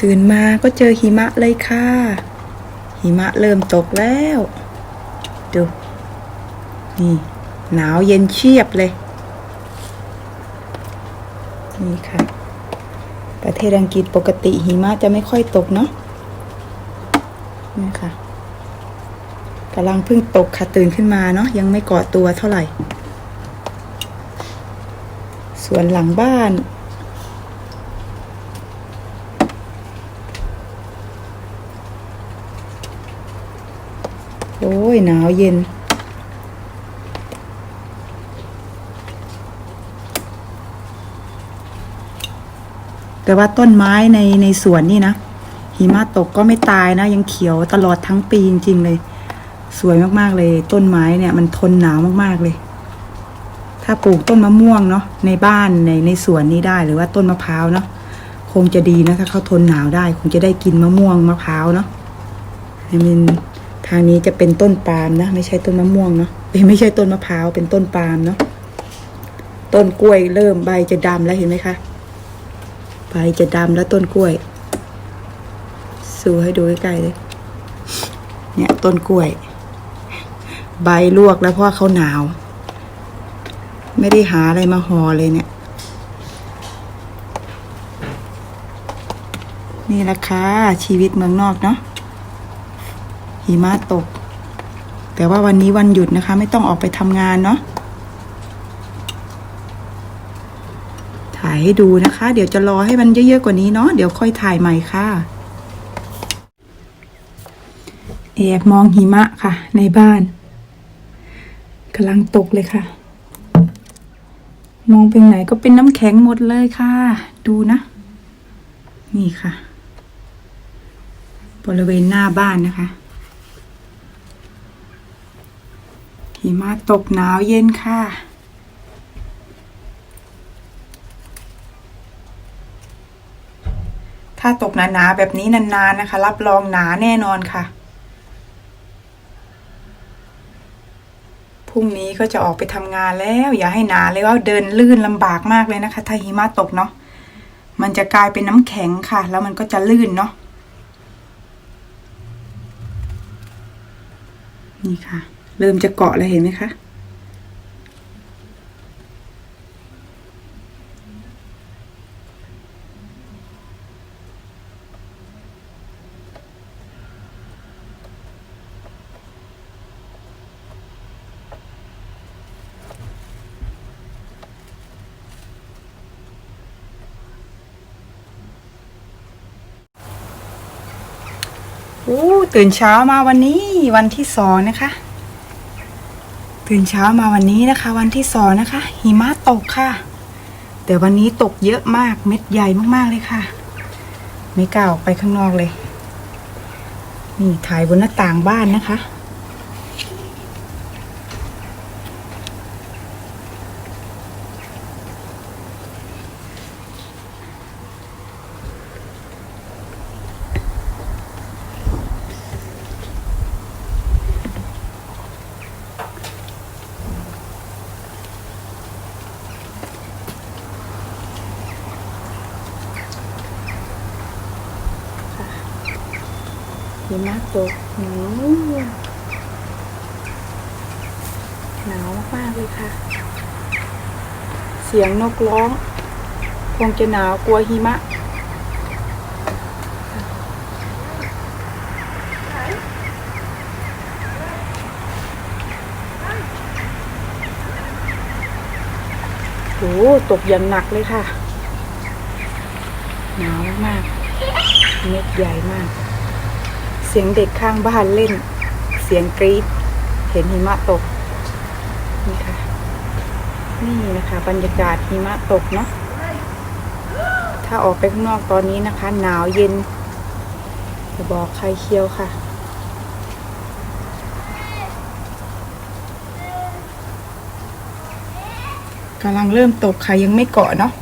ตื่นมาก็เจอหิมะเลยค่ะ หิมะเริ่มตกแล้ว ดู นี่ หนาวเย็นเชียบเลย นี่ค่ะ ประเทศอังกฤษปกติหิมะจะไม่ค่อยตกเนาะ นี่ค่ะกำลังเพิ่งตกค่ะตื่นขึ้นมาเนาะยังไม่เกาะตัวเท่าไหร่ส่วนหลังบ้าน ยหนาวเย็น แต่ว่าต้นไม้ในในสวนนี่นะหิมะตกก็ไม่ตายนะ ยังเขียวตลอดทั้งปีจริง ๆ เลย สวยมากๆเลย ต้นไม้เนี่ยมันทนหนาวมากๆเลย ถ้าปลูกต้นมะม่วงเนาะในบ้านในในสวนนี้ได้หรือว่าต้นมะพร้าวเนาะคงจะดีนะถ้าเขาทนหนาวได้ คงจะได้กินมะม่วงมะพร้าวเนาะมัน ทางนี้จะเป็นต้นปาล์มนะ ไม่ใช่ต้นมะม่วงเนาะไม่ใช่ต้นมะพร้าวเป็นต้นปาล์มเนาะต้นกล้วยเริ่มใบจะดำแล้วเห็นไหมคะใบจะดำแล้วต้นกล้วยสูให้ดูใกล้ๆเลย เนี่ยต้นกล้วย ใบลวกแล้วเพราะเขาหนาว ไม่ได้หาอะไรมาห่อเลยเนี่ย นี่แหละค่ะชีวิตเมืองนอกเนาะ หิมะตก แต่ว่าวันนี้วันหยุดนะคะ ไม่ต้องออกไปทำงานเนาะถ่ายให้ดูนะคะ เดี๋ยวจะรอให้มันเยอะๆกว่านี้เนาะเดี๋ยวค่อยถ่ายใหม่ค่ะแอบมองหิมะค่ะ ในบ้านกำลังตกเลยค่ะ มองไปไหนก็เป็นน้ำแข็งหมดเลยค่ะ ดูนะ นี่ค่ะ บริเวณหน้าบ้านนะคะ หิมะตกหนาวเย็นค่ะ ถ้าตกหนาๆแบบนี้นาน ๆ นะคะ รับรองหนาแน่นอนค่ะ พรุ่งนี้ก็จะออกไปทำงานแล้ว อย่าให้หนาเลยว่าเดินลื่นลำบากมากเลยนะคะ ถ้าหิมะตกเนาะ มันจะกลายเป็นน้ำแข็งค่ะ แล้วมันก็จะลื่นเนาะ นี่ค่ะ เริ่มจะเกาะแล้วเห็นไหมคะอู้ตื่นเช้ามาวันนี้วันที่สองนะคะ ตื่นเช้ามาวันนี้นะคะ วันที่สองนะคะ หิมะตกค่ะ แต่วันนี้ตกเยอะมากเม็ดใหญ่มากๆเลยค่ะ ไม่กล้าออกไปข้างนอกเลย นี่ถ่ายบนหน้าต่างบ้านนะคะ หิมะตกหนาวหนาวมากๆเลยค่ะ เสียงนกร้อง คงจะหนาวกลัวหิมะโอ้ตกอย่างหนักเลยค่ะ หนาวมาก เม็ดใหญ่มาก เสียงเด็กข้างบ้านเล่น เสียงกรี๊ดเห็นหิมะตก นี่ค่ะ นี่นะคะ บรรยากาศหิมะตกเนาะถ้าออกไปข้างนอกตอนนี้นะคะ หนาวเย็นจะบอกใครเคี้ยวค่ะกำลังเริ่มตกค่ะยังไม่เกาะเนาะ